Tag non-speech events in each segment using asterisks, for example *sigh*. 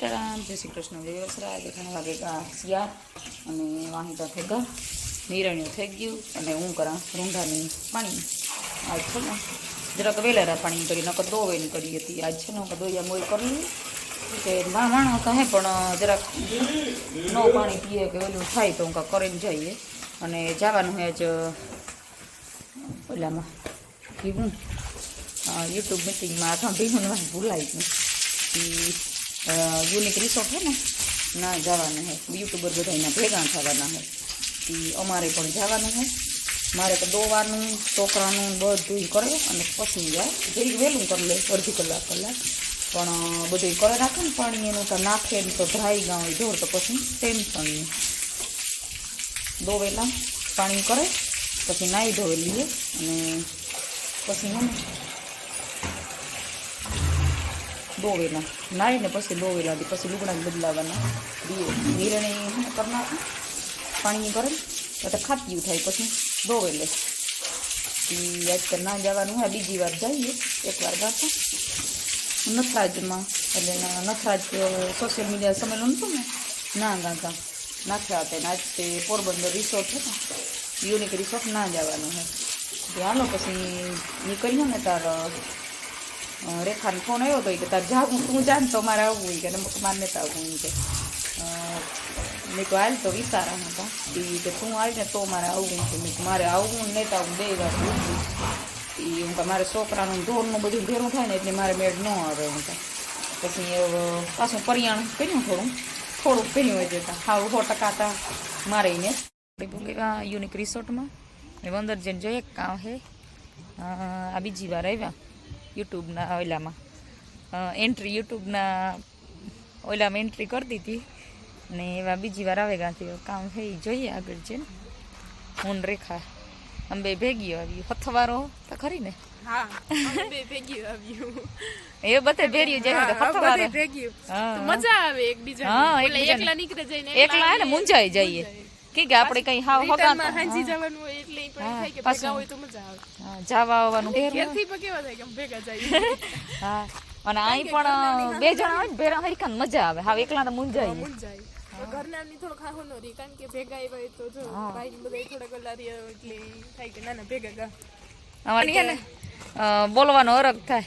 સીતારામ જય શ્રી કૃષ્ણ જય વસરાજ ઘણા વાગે શિયાર અને વાહિતા થઈ ગયા નિરણ્યું થઈ ગયું અને હું કરા રૂંઢાની પાણી. આજ છે ને જરાક વેલેરા પાણી કરી નકર દોવેની કરી હતી. આજ છે ને હું દોયા મોય કરી કે મા માણો કહે, પણ જરાક નો પાણી પીએ કે ઓલું થાય તો હું કાંક કરીને જઈએ. અને જવાનું હોય જ ઓલામાં કીધું યુટ્યુબ મિટિંગમાં અથવા ભૂલાય જ નહીં યુનિક રિસોર્ટ છે ને, ના જવાના હે. યુટ્યુબર બધા એના ભેગા થવાના હે. એ અમારે પણ જવાનું હે. મારે તો દોવાનું, છોકરાનું બધું કરે અને પછી જાય જરીક વહેલું કરી લે, અડધી કલાક કલાક. પણ બધું કરે રાખે ને, પાણી એનું તો નાખે ને તો ધ્રાઈ ગાઉ હોય, ઢોર તો પછી ટેન્શન નહીં. દોવેલા પાણી કરે, પછી નાહી ધોવે લઈએ અને પછી હે દોવેલા નાહીને પછી દોવેલા પછી લુગડા બદલાવાના શું કરનાર પાણી કરે એટલે ખાતીયું થાય પછી દો વેલે ઈ આજ ના જવાનું હોય બીજી વાર જઈએ એકવાર ગાતા નથરાજમાં એટલે નથરાજ સોશિયલ મીડિયા સંમેલન હતું ને ના ગાતા નાખ્યા હતા આજ તે પોરબંદર રિસોર્ટ હતો યુનિક રિસોર્ટ ના જવાનું હોય હાલો પછી નીકળ્યો ને તાર રેખાને ફોન આવ્યો તો કે તારે જાવું તું જાન તો મારે આવવું હોય કે નતા આવવું કે. મેં તો હાલ તો વિચારા હતા એ કે, તું આવી ને તો મારે આવવું છે. મેં મારે આવવું ને તો હું બે વાર પૂછ્યું હું મારે છોકરાનું ઢોરનું બધું ભેરું થાય ને એટલે મારે મેળ ન આવે. હું કે, પછી પાછું પરિયાણ કર્યું થોડું, થોડુંક કર્યું હોય જતા હા સો ટકા હતા મારે ને. યુનિક રિસોર્ટમાં ને અંદર જઈને જોઈએ કામ હે. આ બીજી વાર આવ્યા. યુટ્યુબના ઓલામાં એન્ટ્રી યુટ્યુબના ઓલામાં એન્ટ્રી કરતી હતી. ને એવા બીજી વાર આવે ગાંધી કામ છે ઈ જોઈએ આગળ છે ને. હું રેખા અંબે ભેગી આવી હથવારો તો ખરી ને? આવ્યું એ બધે ભેર્યું જાય તો હથવારો. બધે ભેગી હા, તો હા. મજા આવે એકબીજા એકલા. નીકળે જઈને એકલા ને મુંજાઈ જઈએ. કે કે આપણે કઈ હાવ રિટર્નમાં હાંજી હગા જવાનું હોય એટલે પણ થાય કે ભેગા હોય તો મજા આવે. હા, જાવા આવવાનું. હોય. ઘેરથી પણ કેવા થાય કે ભેગા જાય *laughs* હા અને અહીં પણ બે જણા હોય ને ભેરા હરીખા ને મજા આવે. હા એકલા તો મુંજાઈ મું જાય. ઘરના ની થોડો ખાહો નો રી કારણ કે ભેગા આવ્યા હોય તો જો ભાઈ બધા થોડા ગલા એટલે થાય કે ના ના ભેગા ગા. અમારે બોલવાનો અરગ થાય.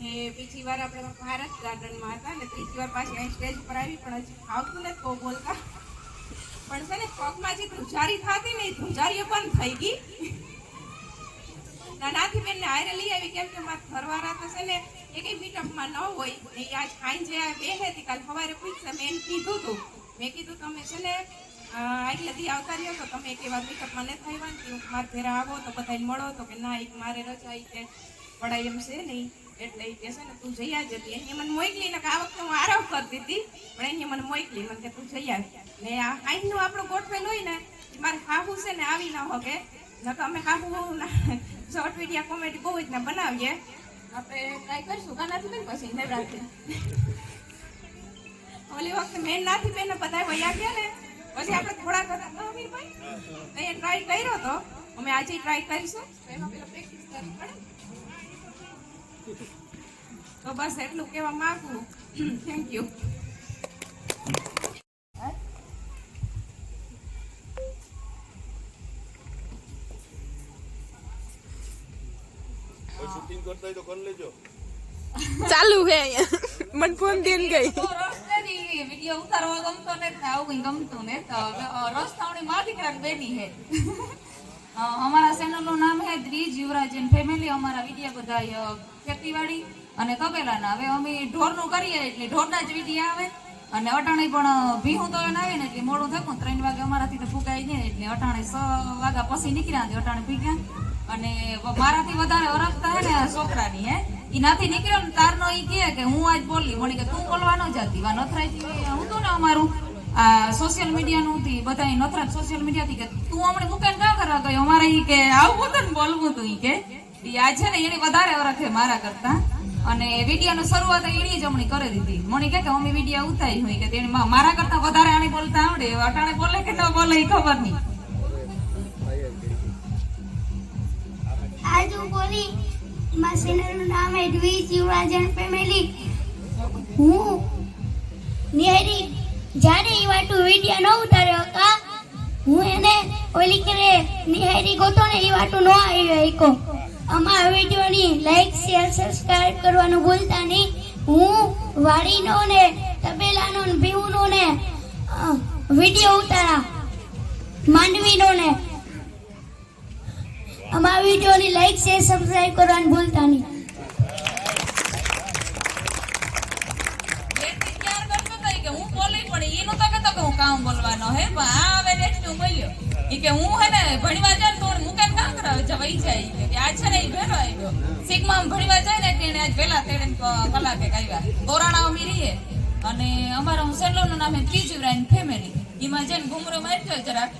ને બીજી વાર આપણે ભારત ગાર્ડનમાં હતા ને ત્રીજી વાર પાછી અહીં સ્ટેજ પર આવી, પણ હજી આવતું નથી બહુ બોલતા. પણ છે ને, પગમાં જે ધ્રુજારી થતી ને એ ધ્રુજારીઓ બંધ થઈ ગઈ. ના નાથી બેનને આયરે લઈ આવી, કેમ કે મારા ઘરવાળા તો છે ને, એ કઈ મીટઅપમાં ન હોય. ને આજ સાંજે જે બે હતી, કાલ સવારે પૂછશે મેં એને કીધું હતું મેં કીધું, તમે છે ને એટલે દી આવતા રહ્યો તો તમે એક વાર મીટઅપમાં ન થઈ ને કે મારા ઘરે આવો તો બધાને મળો તો કે ના, એક મારે રજા એ પડાય એમ છે નહીં. એટલે એ કહેશે ને, તું જઈ આવજે. એને મને મોકલી ને આ વખતે હું આરામ કરી દીધી, પણ એને મને મોકલી. મને કે તું જઈ આવ. ને આ આઈનું આપણું ગોઠવેલ હોય ને મારે હાહુ છે ને આવી ન હોકે. નકર અમે હાહુ શોર્ટ વિડીયા કોમેડી બહુ જ ને બનાવીએ. આપણે ટ્રાય કરીશું કાનાથી બેન પછી, નવરાત્રી. ઓલી વખતે મેન નાથી બેન બધા વયા ગયા ને, પછી આપણે થોડા હતા. તો અમીરભાઈ એ ટ્રાય કર્યો તો, અમે આજે ટ્રાય કરીશું. એમાં પેલા પ્રેક્ટિસ કરવી પડે તો બસ એટલું કહેવા માંગુ. થેન્ક યુ કોઈ શૂટિંગ કરતા હોય તો કરી લેજો. ચાલુ હે મને ફોન દેન ગઈ. વીડિયો ઉતારવા ગમતો ને આવું કઈ ગમતું ને તો રસ્તાવણી માં દીકરા બેની હે અમારા ચેનલનું નામ હે દ્રીજ યુવરાજ એન્ડ ફેમિલી અમારા વીડિયો બધા ખેતીવાડી અને તબેલાના હવે અમે ઢોરનું કરીએ એટલે ઢોરના જ વીડિયો આવે. અને અટાણે પણ ભીહું તો એને આવે ને એટલે મોડું થયું ત્રણ વાગે અમારાથી તો ફૂકાઈ જાય એટલે અટાણે છ વાગ્યા પછી નીકળ્યા અટાણે ભીગ્યા. અને મારાથી વધારે ઓળખતા હે ને છોકરાની, હે. એ નાથી નીકળ્યો ને તારનો ઈ કહે કે હું આજ બોલી. વળી કે તું બોલવા ન જતી. વા નથરાજી હતું ને અમારું, આ સોશિયલ મીડિયાનું હતી બધા નથરાજ સોશિયલ મીડિયાથી કે તું હમણાં મૂકે ના કરવા ગયો? અમારે એ કે, આવું હતું ને બોલવું હતું ઈ કે. ઈ છે ને એની વધારે ઓળખે મારા કરતા. અને વીડિયો શરૂઆત એની જ હમણાં કરી દીધી. મને કે અમે વીડિયો ઉતારી હોય કે તેની મારા કરતા વધારે આને બોલતા આવડે અટાણે બોલે કે ન બોલે એ ખબર નહીં. આજ હું બોલી મારા નામ એડવી જીવરાજન ફેમિલી હું નિહારી જ્યારે એ વાટુ વીડિયો ન ઉતાર્યો કા હું? એને ઓલી કરે નિહારી ગોતો ને એ વાટુ ન આવ્યો શક્યો અમારા વિડીયોની લાઈક શેર સબસ્ક્રાઇબ કરવાનું ભૂલતા નહીં. હું વાડીનો ને તબેલાનો ને ભીવનો ને વીડિયો ઉતારા માંડવીનો ને અમારા વિડીયોની લાઈક શેર સબસ્ક્રાઇબ કરવાનું ભૂલતા નહીં. કામ બોલવાનો હે, પણ આ હવે next હું બોલ્યો. કે હું હે ને, ભણવા સિગ્મામાં ભણવા જાય ને એટલે આજ વહેલા તેડે કલાકે આવ્યા. તોરાણા અમે રહીએ. અને અમારા હું સેલોનું નામે ત્રીજું રાઈન ફેમિલી એમાં જઈને ઘુમરો મારજો જરાક.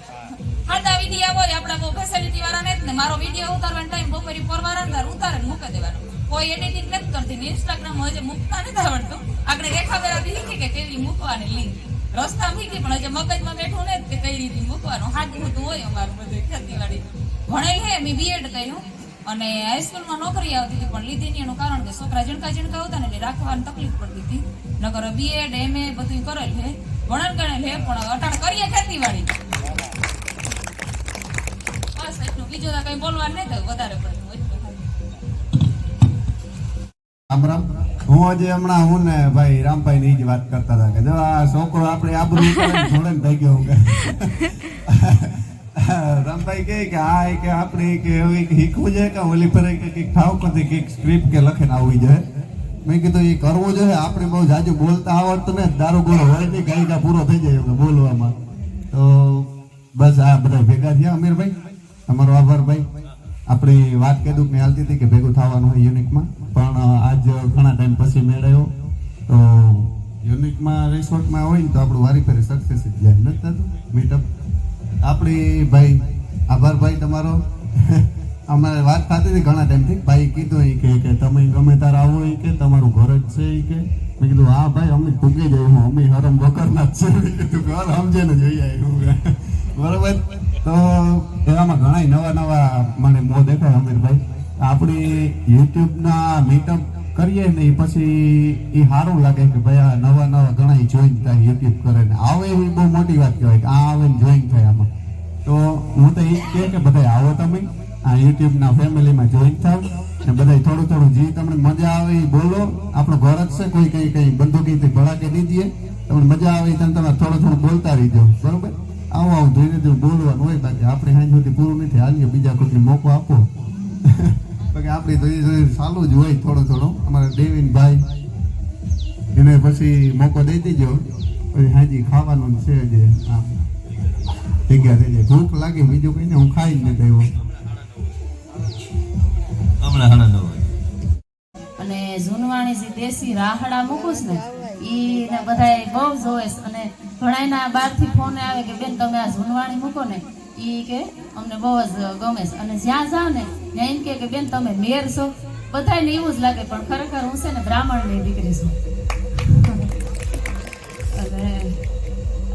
હાડા વીડિયો હોય, આપણા બહુ ફેસિલિટી વાળા ને ને મારો વીડિયો ઉતારવાનો ટાઈમ બપોરે પરવાર અંદર ઉતારે મૂકી દેવાનો. કોઈ એડિટિંગ નથી કરતી ઇન્સ્ટાગ્રામ હજે મૂકતા નથી આવડતું. આપણે રેખા બેરાથી શીખી કે કેવી મૂકવાની લિંક રસ્તા મૂકી, પણ હજે મગજમાં બેઠું ને કે કઈ રીતે મૂકવાનું. હાથ હોતું હોય અમારું બધું ખેતીવાડી. ભણેલ હે, મેં બીએડ કર્યું. અને હાઈસ્કૂલમાં નોકરી આવતી હતી, પણ લીધી નહીં એનું કારણ કે છોકરા ઝીણકા ઝીણકા હતા ને રાખવાની તકલીફ પડતી હતી. નકર બીએડ એમએ બધું કરેલ છે. વણન ગણેલ છે, પણ અટાણ કરીએ ખેતીવાડી. બસ એટલું. બીજું તો કઈ બોલવાનું નહીં થયું, વધારે પડતું હું આજે હમણાં હું ને ભાઈ રામભાઈ ની જ વાત કરતા હતા કે જો આ છોકરો આપણે આબરૂ ઉતારીને થઈ ગયો *laughs* રામભાઈ કહે કે આ કે આપણે કે શીખવું છે કે ઓલી પર કે ઠાવ કરતી કંઈક સ્ક્રિપ્ટ કે લખીને આવી જાય મેં કીધું એ કરવું જોઈએ, આપણે બહુ જાજુ બોલતા આવડતું ને, દારૂ ગોળો હોય નહીં, ગાયકા પૂરો થઈ જાય એમને બોલવામાં. તો બસ આ બધા ભેગા થયા અમીરભાઈ. તમારો આભાર ભાઈ. આપણી વાત કીધું કે હાલતી હતી કે ભેગું થવાનું હોય યુનિકમાં પણ આજ ઘણા ટાઈમ પછી મેળવ્યો. તો યુનિકમાં રિસોર્ટમાં હોય ને તો આપણું વારી ફેરી સક્સેસ જ જાય. નથી થતું? મીટઅપ આપણી ભાઈ, આભાર ભાઈ તમારો. અમારે વાત થતી હતી ઘણા ટાઈમથી ભાઈ કીધું એ કે કે તમે ગમે તાર આવો એ કે, તમારું ઘર જ છે એ કે. મેં કીધું, હા ભાઈ, અમે ટૂંકી જાય હું, અમે હરમ બકરના જ છે. ઘર સમજે ને જઈ આવ્યું બરોબર? તો એવામાં ઘણા નવા નવા મને મો દેખાય અમીરભાઈ. આપણી યુટ્યુબના મીટઅપ કરીએ ને પછી એ સારું લાગે કે ભાઈ આ નવા નવા ઘણા જોઈન થાય યુટ્યુબ કરે ને આવે એવી બહુ મોટી વાત કહેવાય કે આ આવે ને જોઈન થાય આમાં. તો હું તો એ કહે કે બધા આવો તમે, આ યુટ્યુબના ફેમિલીમાં જોઈન થાવ ને બધા થોડું થોડું જે તમને મજા આવે એ બોલો. આપણું ઘર જ છે, કોઈ કઈ કઈ બંદૂકીથી ભડાકે નહીં દઈએ તમને મજા આવે તમે તમે થોડું થોડું બોલતા રહીજો, બરોબર? આવો આવું ધીરે ધીરે બોલવાનું હોય બાકી આપણે હાઈ સુધી પૂરું નથી. હાલીએ, બીજા કોઈને મોકો આપો. *laughs* બાકી આપણી ચાલુ જ હોય થોડું થોડું અમારા દેવીન ભાઈ એને પછી મોકો દઈ દેજો. પછી હાજી ખાવાનું છે જે આમ જગ્યા થઈ જાય. ભૂખ લાગી બીજું કઈ ને હું ખાઈ જ નથી આવ્યો. હમણાં અને જૂનવાણી જે દેશી રાહડા મૂકું ને ઈ ને બધાય બહુ જોવે છે. અને ઘણાયના બહારથી ફોન આવે કે બેન તમે આ જૂનવાણી મૂકો ને. ઈ કે, અમને બહુ જ ગમે છે. અને જ્યાં જાઓ ને, ત્યાં એમ કે બેન, તમે મેર છો. બધાયને એવું જ લાગે, પણ ખરેખર હું છે ને બ્રાહ્મણની દીકરી છું.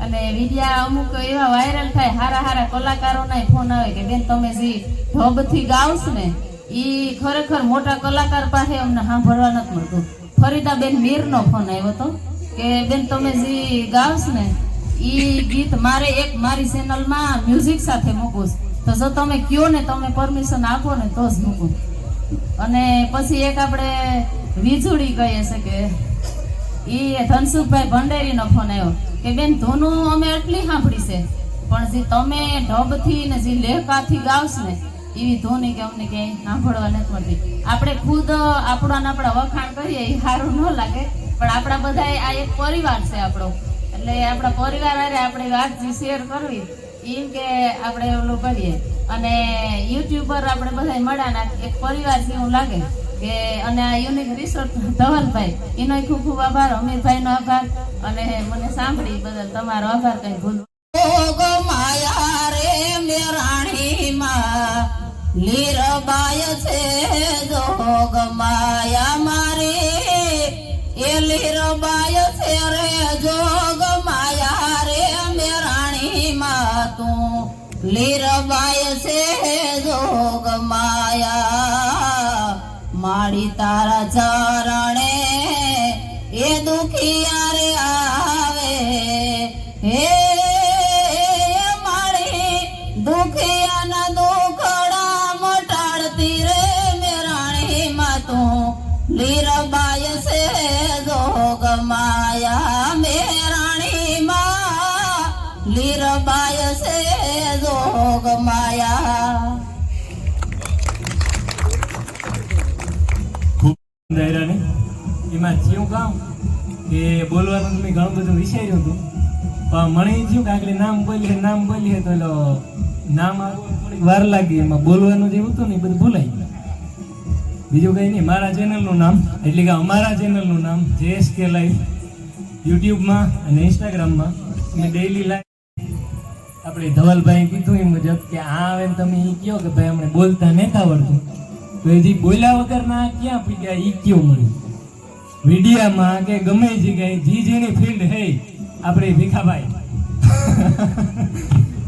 અને વિડિયા અમુક એવા વાયરલ થાય, હારા હારા કલાકારોના ફોન આવે કે, બેન, તમે જે ઢબથી ગાવશ ને, ઈ ખરેખર મોટા કલાકાર પાસે અમને સાંભળવા નથી મળતું. ફરીદાબેન મીરનો ફોન આવ્યો હતો કે, બેન, તમે જે ગાવશ ને ઈ ગીત મારે એક મારી ચેનલમાં મ્યુઝિક સાથે મૂકું. તો જો તમે કયો ને તમે પરમિશન આપો ને તો જ મૂકું. અને પછી એક આપણે વીજળી કહીએ છે કે, ઈ ધનસુખભાઈ ભંડેરીનો ફોન આવ્યો. કે બેન, ધોનુ અમે એટલી સાંભળી છે. પણ જે તમે ઢબથી ને જે લેહકાથી ગાવશ ને, એવી ધોની કે અમને ક્યાંય સાંભળવા નથી મળતી. આપણે ખુદ આપણા આપણા વખાણ કરીએ એ સારું ન લાગે. પણ આપણા બધા આ એક પરિવાર છે આપણો. એટલે આપણા પરિવાર આપણે વાત શેર કરવી એમ કે આપણે ઓલું કરીએ અને યુટ્યુબ પર આપણે બધા મળ્યા એક પરિવાર જેવું લાગે કે અને આ યુનિક રિસોર્ટ *laughs* ધવલભાઈ, એનો ખૂબ ખૂબ આભાર, અમીરભાઈનો આભાર, અને મને સાંભળી બદલ તમારો આભાર કઈ ભૂલું માયા રે મેરાણી માં લીરબાય છે જોગ માયા મારી. એ લીરબાય છે રે જોગ માયા રે મેરાણી માં તું લીરબાય છે જોગ માયા. માડી તારા ચરણે એ દુખિયા રે આવે. હે દાયરાને. એમાં થયું કામ કે બોલવાનું મેં ઘણું બધું વિચાર્યું હતું. પણ મને થયું કે નામ બોલીએ નામ બોલીએ તો એલો નામ થોડીક વાર લાગી. એમાં બોલવાનું જે હતું ને એ બધું ભૂલાઈ ગયું. બીજું કંઈ નહીં, મારા ચેનલનું નામ, એટલે કે અમારા ચેનલનું નામ જેએસ કે લાઈવ યુટ્યુબમાં અને ઇન્સ્ટાગ્રામમાં. મેં ડેઈલી લાઈવ આપણે ધવલભાઈ કીધું એ મુજબ કે આ આવે તમે એ કહો કે ભાઈ અમને બોલતા નથી આવડતું. તો એ જે બોલ્યા વગરના ક્યાં પીડ્યા ઈ કયો મળ્યું મીડિયામાં કે ગમે જગ્યાએ જી જેની ફિલ્ડ હે આપણે ભીખાભાઈ.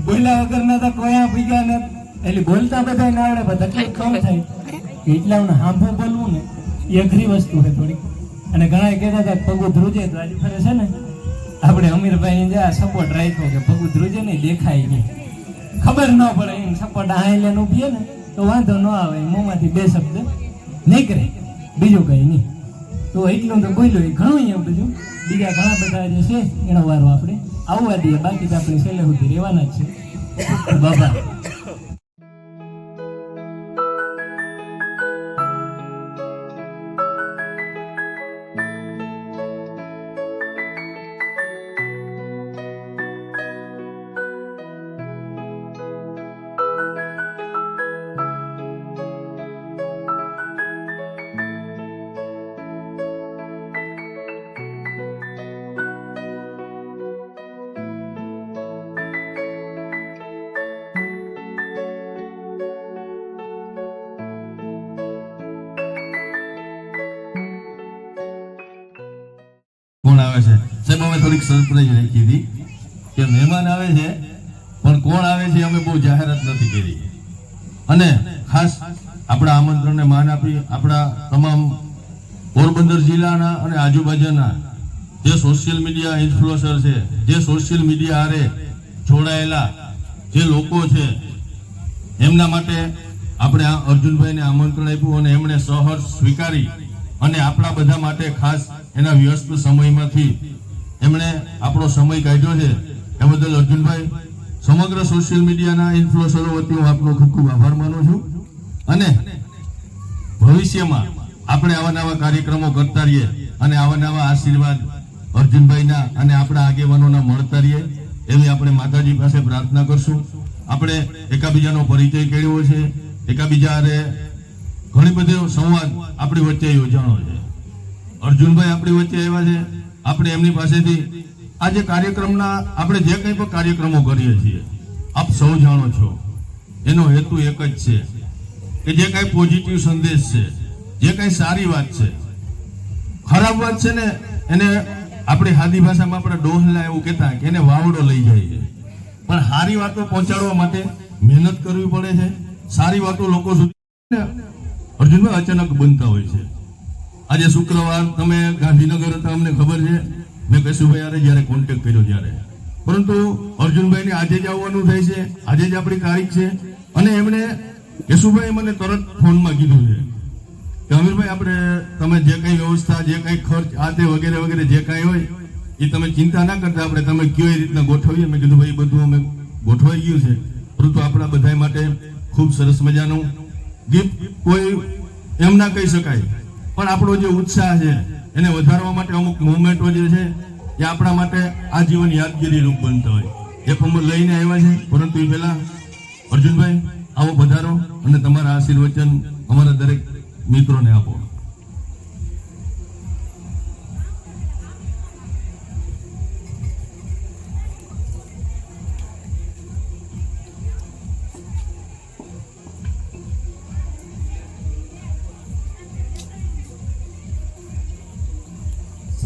બોલ્યા વગરના તો કોઈ પી ગયા ને? એટલે બોલતા બધા ના આવડે પણ તકલીફ કમ થાય? એટલા હું હાંભું બોલવું ને એ અઘરી વસ્તુ છે થોડી અને ઘણા કહેતા હતા પગું ધ્રુજે તો આજે ફરે છે ને. આપણે અમીરભાઈ જે આ સપોર્ટ રાખ્યો કે પગું ધ્રુજે નહીં દેખાય નહીં. ખબર ન પડે એમ સપોર્ટ આ લઈને ઉભીએ ને. તો વાંધો ન આવે, મોંમાંથી બે શબ્દ નીકળે, બીજું કઈ નહીં. તો એટલું તો બોલ્યું ઘણું એમ બધું. બીજા ઘણા બધા જે છે, એનો વારો આપણે આવવા દઈએ. બાકી તો આપણે છેલ્લે સુધી રહેવાના જ છે. બાબા થોડીક સરપ્રાઈઝ રાખી હતી કે મહેમાન આવે છે, પણ કોણ આવે છે અમે બહુ જાહેરાત નથી કરી. અને ખાસ આપણા આમંત્રણને માન આપી આપણા તમામ પોરબંદર જિલ્લાના અને આજુબાજુના જે સોશિયલ મીડિયા ઇન્ફ્લુઅન્સર છે, જે સોશિયલ મીડિયા આરે જોડાયેલા જે લોકો છે, એમના માટે આપણે આ અર્જુનભાઈને આમંત્રણ આપ્યું અને એમણે સહર્ષ સ્વીકારી અને આપણા બધા માટે ખાસ એના વ્યસ્ત સમયમાંથી એમણે આપણો સમય કાઢ્યો છે. એ બદલ અર્જુનભાઈ, સમગ્ર સોશિયલ મીડિયાના ઇન્ફ્લુએન્સરો વતી હું આપનો ખૂબ ખૂબ આભાર માનું છું. અને ભવિષ્યમાં આપણે આવા નવા કાર્યક્રમો કરતા રહીએ અને આવા નવા આશીર્વાદ અર્જુનભાઈના અને આપણા આગેવાનોના મળતા રહીએ, એવી આપણે માતાજી પાસે પ્રાર્થના કરશું. આપણે એકાબીજાનો પરિચય કેળવ્યો છે. એકાબીજા ઘણી બધી સંવાદ આપણી વચ્ચે યોજાણો છે. અર્જુનભાઈ આપણી વચ્ચે આવ્યા છે. આપણે એમની પાસેથી આ જે કાર્યક્રમના આપણે જે કંઈ પણ કાર્યક્રમો કરીએ છીએ, આપ સૌ જાણો છો. એનો હેતુ એક જ છે કે જે કાંઈ પોઝિટિવ સંદેશ છે, જે કાંઈ સારી વાત છે, ખરાબ વાત છે ને, એને આપણી હાદી ભાષામાં આપણે ડોહલા એવું કહેતા કે એને વાવડો લઈ જાય છે પણ સારી વાતો પહોંચાડવા માટે મહેનત કરવી પડે છે. સારી વાતો લોકો સુધી અર્જુનભાઈ અચાનક બનતા હોય છે. આજે શુક્રવાર, તમે ગાંધીનગર હતા, અમને ખબર છે. મેં કશુભાઈ યારે જ્યારે કોન્ટેક કર્યો ત્યારે. પરંતુ અર્જુનભાઈને આજે જ આવવાનું થાય છે. આજે જ આપણી તારીખ છે. અને એમણે કેશુભાઈ મને તરત ફોનમાં કીધું છે કે અમીરભાઈ, આપણે તમે જે કંઈ વ્યવસ્થા, જે કંઈ ખર્ચ, આ તે વગેરે વગેરે જે કાંઈ હોય, એ તમે ચિંતા ના કરતા આપણે તમે એ રીતના ગોઠવીએ? મેં કીધું, ભાઈ બધું અમે ગોઠવાઈ ગયું છે. પરંતુ આપણા બધા માટે ખૂબ સરસ મજાનું ગિફ્ટ કોઈ એમ ના કહી શકાય. પણ આપણો જે ઉત્સાહ છે, એને વધારવા માટે અમુક મુવમેન્ટો જે છે, એ આપણા માટે આજીવન યાદગીરી રૂપ બનતા હોય. એ પણ લઈને આવ્યા છે, પરંતુ એ પહેલા અર્જુનભાઈ, આવો વધારો અને તમારા આશીર્વચન અમારા દરેક મિત્રોને આપો.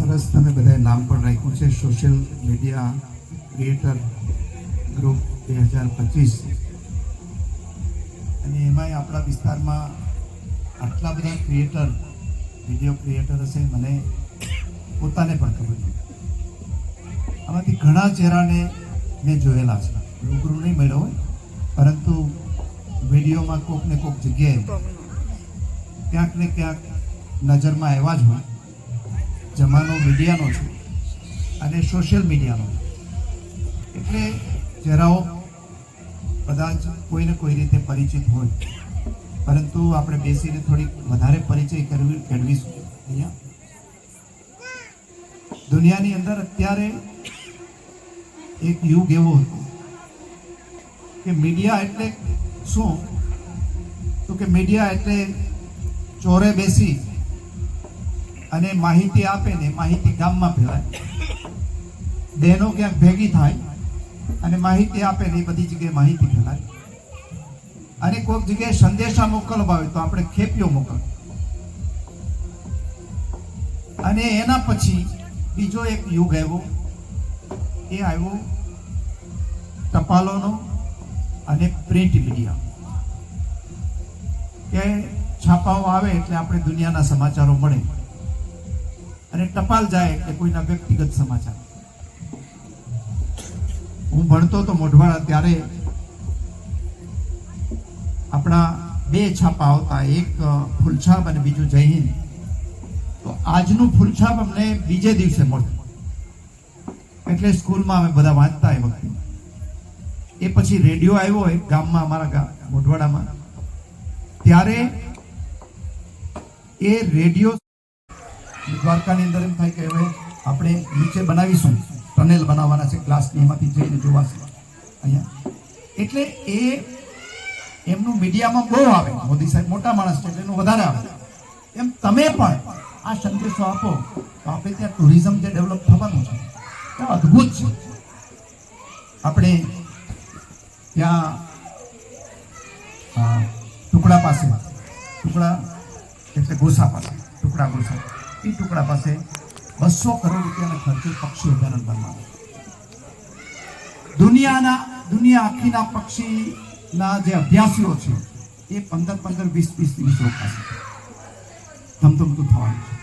સરસ તમે બધાએ નામ પણ રાખ્યું છે. સોશિયલ મીડિયા ક્રિએટર ગ્રુપ બે હજાર પચીસ. અને એમાંય આપણા વિસ્તારમાં આટલા બધા ક્રિએટર વીડિયો ક્રિએટર હશે મને પોતાને પણ ખબર નથી. આમાંથી ઘણા ચહેરાને મેં જોયેલા છે. રૂબરૂ નહીં મળ્યો હોય પરંતુ વિડીયોમાં કોક ને કોક જગ્યાએ ક્યાંક ને ક્યાંક નજરમાં આવ્યા જ હોય. જમાનો મીડિયાનો છે અને સોશિયલ મીડિયાનો એટલે ચહેરાઓ કદાચ કોઈને કોઈ રીતે પરિચિત હોય. પરંતુ આપણે બેસીને થોડીક વધારે પરિચય કરવી, કેળવીશું અહીંયા. દુનિયાની અંદર અત્યારે એક યુગ એવો હતો કે મીડિયા એટલે શું? તો કે મીડિયા એટલે ચોરે બેસી અને માહિતી આપે ને માહિતી ગામમાં ફેલાય બહેનો ક્યાંક ભેગી થાય અને માહિતી આપે ને એ બધી જગ્યાએ માહિતી ફેલાય અને કોઈક જગ્યાએ સંદેશા મોકલવા હોય તો આપણે ખેપીઓ મોકલ અને એના પછી બીજો એક યુગ આવ્યો. એ આવ્યો ટપાલોનો અને પ્રિન્ટ મીડિયા. કે છાપાઓ આવે એટલે આપણે દુનિયાના સમાચારો મળે. અને ટપાલ જાય કે કોઈના વ્યક્તિગત સમાચાર. હું ભણતો તો મોઢવાડા ત્યારે આપણા બે છાપા આવતા, એક ફૂલછાપ અને બીજું જય તો આજનું ફૂલછાપ અમને બીજે દિવસે મળતું એટલે સ્કૂલમાં અમે બધા વાંચતા એ વખતે. એ પછી રેડિયો આવ્યો એક ગામમાં અમારા ગામ મોઢવાડામાં. ત્યારે એ રેડિયો દ્વારકાની અંદર એમ થાય કે હવે આપણે નીચે બનાવીશું. ટનેલ બનાવવાના છે ગ્લાસની એમાંથી જઈને જોવાશે. અહીંયા. એટલે એ એમનું મીડિયામાં બહુ આવે. મોદી સાહેબ મોટા માણસ છે એનું વધારે આવે. એમ તમે પણ આ સંદેશો આપો, તો આપણે ત્યાં ટુરિઝમ જે ડેવલપ થવાનું છે તે અદ્ભુત છે. આપણે ત્યાં ટુકડા પાસે, ટુકડા એટલે ગોસા પાસે, ટુકડા ગોસા. એ ટુકડા પાસે બસો કરોડ રૂપિયાના ખર્ચે પક્ષી અભયારણ્ય બનાવે. દુનિયાના, દુનિયા આખીના પક્ષીના જે અભ્યાસીઓ છે, એ પંદર પંદર વીસ વીસ દિવસ રોકાશે. ધમધમતું થવાનું છે.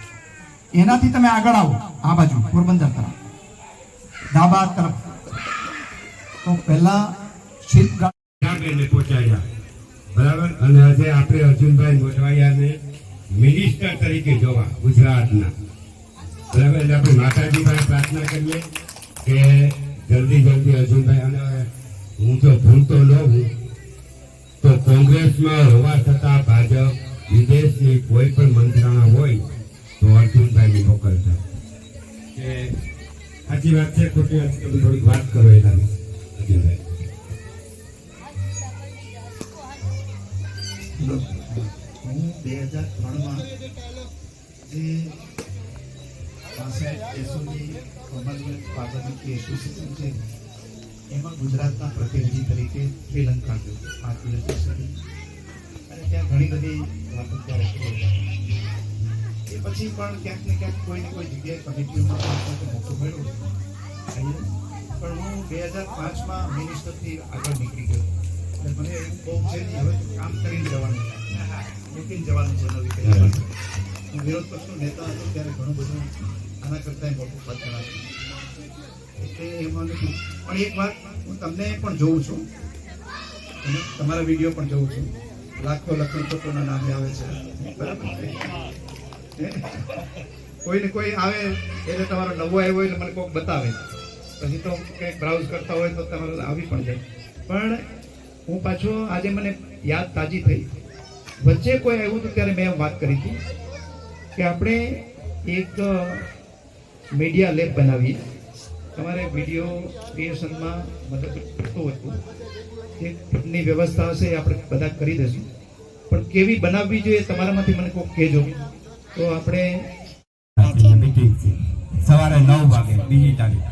એનાથી તમે આગળ આવો. આ બાજુ, પોરબંદર તરફ. ડાબા તરફ. તો પહેલા શિલ્પ પહોંચાડ્યા. બરાબર? અને આજે આપણે અર્જુનભાઈ મોટવાયાને મિનિસ્ટર તરીકે જોવા ગુજરાતના. એટલે આપણે માતાજી પાસે પ્રાર્થના કરીએ કે જલ્દી જલ્દી અર્જુનભાઈ અને હું જો ભૂલતો ન હું તો કોંગ્રેસમાં હોવા છતાં ભાજપ વિદેશની કોઈ પણ મંત્રણા હોય તો અર્જુનભાઈની મોકલતા કે સાચી વાત છે ખોટી વાત છે તમે થોડીક વાત કરો એના અર્જુનભાઈ. હું બે હજાર ત્રણમાં જે પાસઠ એસોની કોમનવેલ્થ પાર્લામેન્ટરી એસોસિએશન છે એમાં ગુજરાતના પ્રતિનિધિ તરીકે શ્રીલંકા ગયો. પાંચ અને ત્યાં ઘણી બધી વાતો એ પછી પણ ક્યાંક ને ક્યાંક કોઈ ને કોઈ જગ્યાએ કમિટીઓમાં મોકો મળ્યો પણ હું બે હજાર પાંચમાં મિનિસ્ટરથી આગળ નીકળી ગયો. અને મને બહુ છે હવે કામ કરીને જવાનું મૂકીને જવાનું છે નવી કઈ હું વિરોધ પક્ષનો નેતા હતો ત્યારે ઘણું બધું આના કરતાં મોટું પદ ગણાતું એટલે એમાં નથી. પણ એક વાત હું તમને પણ જોઉં છું. તમારા વીડિયો પણ જોઉં છું. લાખો લખનપતોના નામે આવે છે. બરાબર? કોઈને કોઈ આવે એટલે તમારો નવો આવ્યો હોય એટલે મને કોઈક બતાવે. પછી તો કંઈક બ્રાઉઝ કરતા હોય તો તમારે આવી પણ જાય. પણ હું પાછો આજે મને યાદ તાજી થઈ. વચ્ચે કોઈ આવ્યું હતું ત્યારે મેં વાત કરી હતી કે આપણે એક મીડિયા લેબ બનાવીએ. તમારે વીડિયો ક્રિએશનમાં મદદ કરતું હતું ની વ્યવસ્થા હશે, એ આપણે બધા કરી દઈશું. પણ કેવી બનાવવી જોઈએ તમારામાંથી મને કોઈ કહેજો. તો આપણે સવારે નવ વાગે, બીજી તારીખ.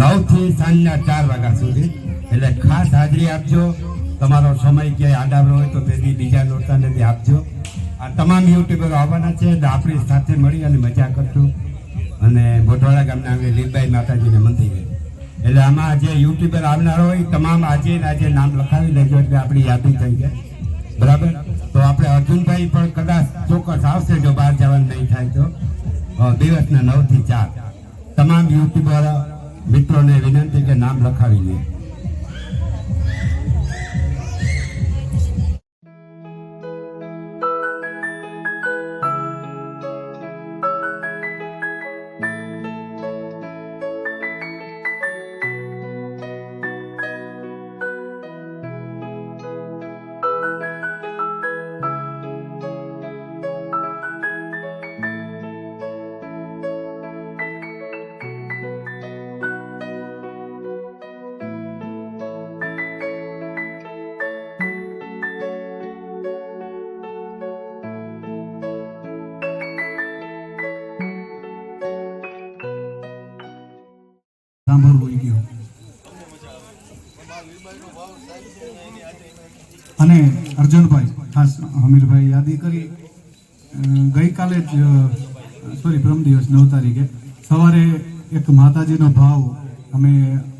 નવથી સાંજના ચાર વાગ્યા સુધી. એટલે ખાસ હાજરી આપજો. તમારો સમય ક્યાંય આડાવ્યો હોય તો તેથી બીજા નોરતાને બી આપજો આ તમામ યુટ્યુબરો આવવાના છે આપણી સાથે મળી અને મજા કરશું અને બોટવાડા ગામના આંગે લીલબાઈ માતાજીને મંદિરે એટલે આમાં જે યુટ્યુબર આવનાર હોય તમામ આજે આજે નામ લખાવી લેજો એટલે આપણી યાદી થઈ જાય. બરાબર? તો આપણે અર્જુનભાઈ પણ કદાચ ચોક્કસ આવશે જો બહાર જવાનું નહીં થાય તો. દિવસના નવથી ચાર. તમામ યુટ્યુબર મિત્રોને વિનંતી કે નામ લખાવી લે. ગઈકાલે જ સોરી પ્રમ દિવસ નવ તારીખે. સવારે એક માતાજીનો ભાવ અમે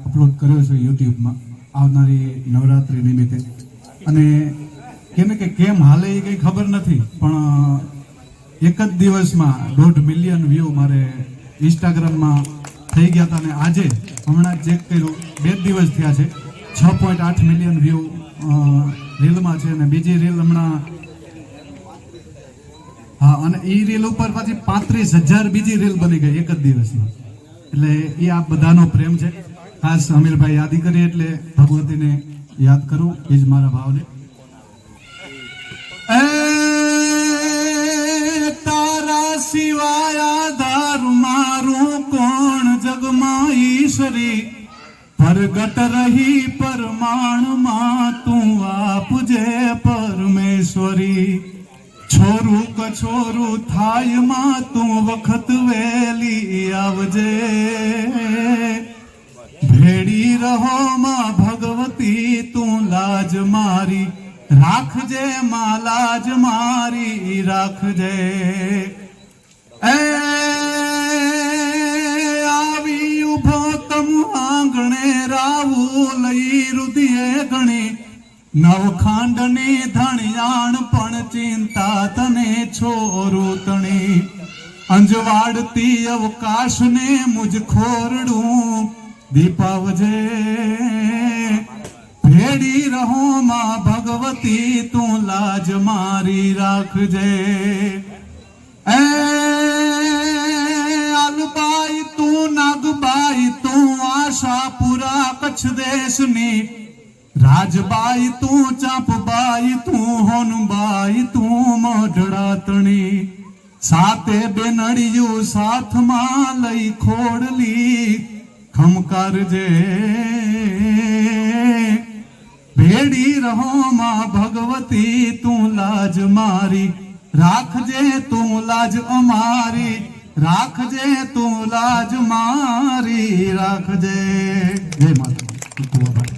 અપલોડ કર્યો છે યુટ્યુબમાં, આવનારી નવરાત્રિ નિમિત્તે. અને કેમ કે કેમ હાલે એ કંઈ ખબર નથી, પણ એક જ દિવસમાં દોઢ મિલિયન વ્યૂ મારે ઇન્સ્ટાગ્રામમાં થઈ ગયા હતા અને આજે હમણાં ચેક કર્યું, બે દિવસ થયા છે. છ પોઈન્ટ આઠ મિલિયન વ્યૂ રીલમાં છે અને બીજી રીલ હમણાં હા, અને એ રીલ ઉપર પાછી પાંત્રીસ હજાર બીજી રીલ બની ગઈ એક જ દિવસમાં. એટલે એ આ બધાનો પ્રેમ છે. ખાસ અમીરભાઈ યાદી કરી એટલે ભગવતીને યાદ કરું, એ જ મારા ભાવને. તારા સિવાય આધાર મારું કોણ જગમાં ઈશ્વરી? પ્રગટ રહી પરમાણમાં તું આપજે પરમેશ્વરી. છોરું કછોરું થાયમાં તું વખત વેલી આવજે. ભેડી રહો માં ભગવતી, તું લાજ મારી રાખજે, માં લાજ મારી રાખજે. એ આવી ઊભો તમ આંગણે રાવું લઈ રુધિએ ગણી નવખાંડની ધણિયાણ પણ ચિંતા તને છોરું તણી. અંજવાડતી અવકાશને મુજ ખોરડું, દીપાવજે. ભેડી રહો માં ભગવતી, તું લાજ મારી રાખજે. એ આલુબાઈ, તું નાગબાઈ, તું આશાપુરા કચ્છ દેશની રાજબાઈ તું ચાપબાઈ તું હોનબાઈ તું મોઢડા તણી સાતે બેનડિયું સાથમાં લઈ ખોડલી ખમકારજે ભેડી રહો માં ભગવતી, તું લાજ મારી. રાખજે તું લાજ અમારી, રાખજે તું લાજ મારી, રાખજે. જય માતા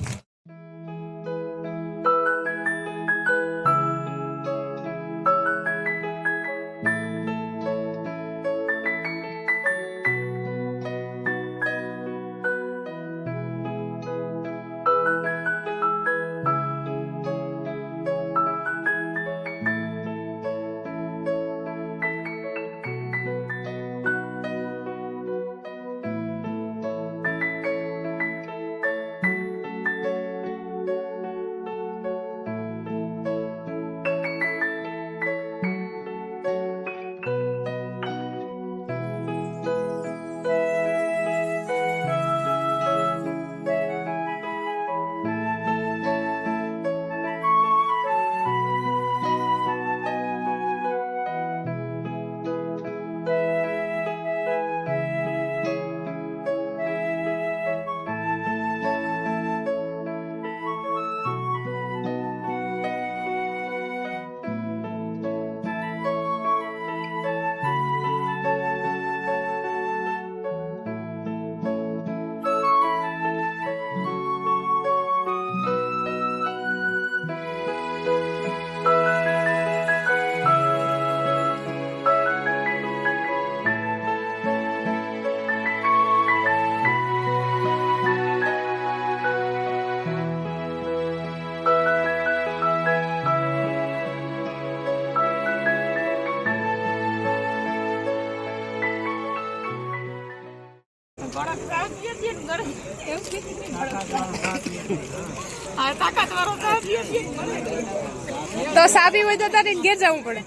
તો સાબી હોય તો તારે ઘેર જવું પડે.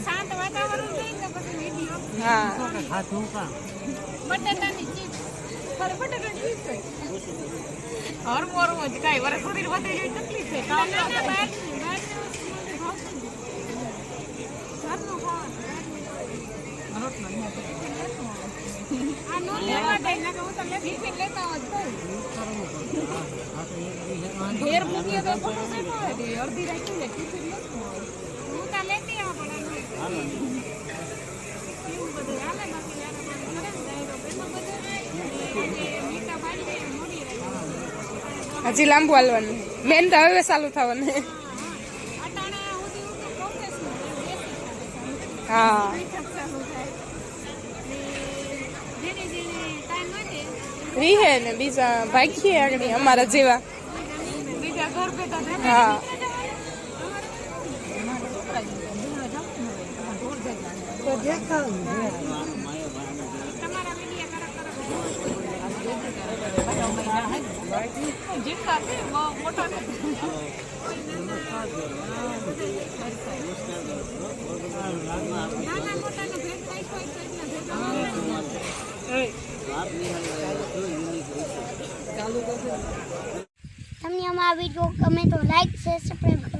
શાંત વાતાવરણ હા. બટાટાની ચીપ્સ ફરે બટાટાની ચીપ્સ હોય હરમું હરમું જ કાંઈ. વરે શરીર વધે એવી તકલીફ છે. કામ ના તો મૂકીએ તો. અડધી રાખી લે ટિફિન લેતું હું તો લેતી આવું બધું હાલે બાકી યાર કરે ને ડાયરો એમાં બધું આજે મીઠા બાંધે મોડી રહી હજી લાંબુ હાલવાનું મેન તો હવે ચાલુ થવાનું હું. રીહે ને, બીજા ભાગીએ આગળ અમારા જેવા. હા. તમારા છે તમને અમારા વીડિયો ગમે તો લાઈક શેર સબસ્ક્રાઈબ કરો.